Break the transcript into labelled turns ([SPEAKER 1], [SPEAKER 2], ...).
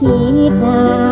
[SPEAKER 1] คิดนา